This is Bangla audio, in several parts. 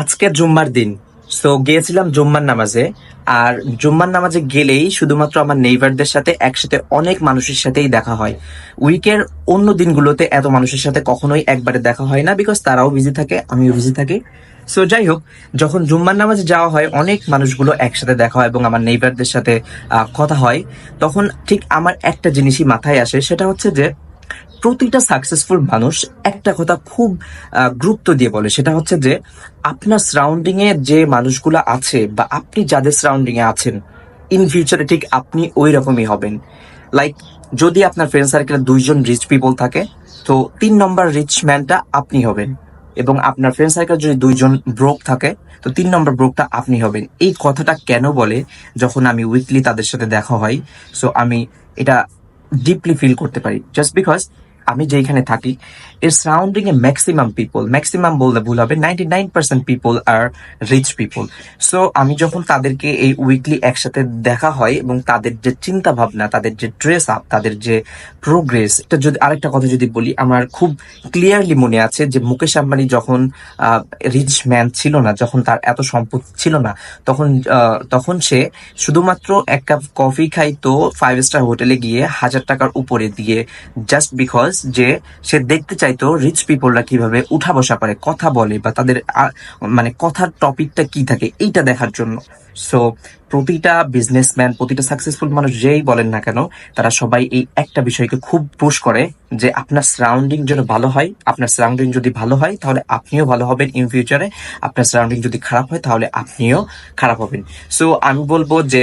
আজকে জুম্মার দিন। সো গিয়েছিলাম জুম্মার নামাজে, আর জুম্মার নামাজে গেলেই শুধুমাত্র আমার নেইবারদের সাথে একসাথে অনেক মানুষের সাথেই দেখা হয়। উইকের অন্য দিনগুলোতে এত মানুষের সাথে কখনোই একবারে দেখা হয় না বিকজ তারাও বিজি থাকে, আমিও বিজি থাকি। সো যাই হোক, যখন জুম্মার নামাজে যাওয়া হয়, অনেক মানুষগুলো একসাথে দেখা হয় এবং আমার নেইবারদের সাথে কথা হয়, তখন ঠিক আমার একটা জিনিসই মাথায় আসে, সেটা হচ্ছে যে প্রতিটা সাকসেসফুল মানুষ একটা কথা খুব গুরুত্ব দিয়ে বলে, সেটা হচ্ছে যে আপনার সারাউন্ডিং যে মানুষগুলো আছে বা আপনি যাদের সারাউন্ডিং এ আছেন ইন ফিউচারে ঠিক আপনি ওই রকমই হবেন। লাইক যদি আপনার ফ্রেন্ড সার্কেলে দুইজন রিচ পিপল থাকে, তো তিন নম্বর রিচ ম্যানটা আপনি হবেন। এবং আপনার ফ্রেন্ড সার্কেল যদি দুইজন ব্রোক থাকে, তো তিন নম্বর ব্রোকটা আপনি হবেন। এই কথাটা কেন বলে যখন আমি উইকলি তাদের সাথে দেখা হয়? সো আমি এটা ডিপলি ফিল করতে পারি। জাস্ট বিকজ আমি যেখানে থাকি, এর সারাউন্ডিং এ ম্যাক্সিমাম পিপল ম্যাক্সিমাম বললে ভুল হবে ninety nine percent people are rich people so আমি যখন তাদেরকে এই উইকলি একসাথে দেখা হয় এবং তাদের যে চিন্তা ভাবনা তাদের যে ড্রেস আপ তাদের যে প্রোগ্রেস এটা যদি আরেকটা কথা যদি বলি, আমার খুব ক্লিয়ারলি মনে আছে যে মুকেশ আম্বানি যখন রিচ ম্যান ছিল না, যখন তার এত সম্পদ ছিল না, তখন তখন সে শুধুমাত্র এক কাপ কফি খাইতো ফাইভ স্টার হোটেলে গিয়ে হাজার টাকার উপরে দিয়ে জাস্ট বিকজ যে সে দেখতে চাইতো রিচ পিপলরা কীভাবে উঠা বসা করে, কথা বলে বা তাদের মানে কথার টপিকটা কি থাকে এইটা দেখার জন্য। সো প্রতিটা বিজনেসম্যান প্রতিটা সাকসেসফুল মানুষ যেই বলেন না কেন, তারা সবাই এই একটা বিষয়কে খুব পুশ করে যে আপনার সারাউন্ডিং যেন ভালো হয়, আপনার সারাউন্ডিং যদি ভালো হয়, তাহলে আপনিও ভালো হবেন ইন ফিউচারে আপনার সারাউন্ডিং যদি খারাপ হয়, তাহলে আপনিও খারাপ হবেন। সো আমি বলব যে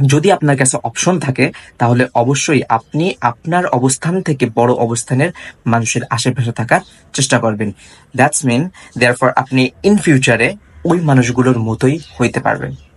যদি আপনার কাছে অপশন থাকে, তাহলে অবশ্যই আপনি আপনার অবস্থান থেকে বড় অবস্থানের মানুষের আশেপাশে থাকার চেষ্টা করবেন। দ্যাটস মিন দেয়ারফর আপনি ইন ফিউচারে ওই মানুষগুলোর মতোই হইতে পারবেন।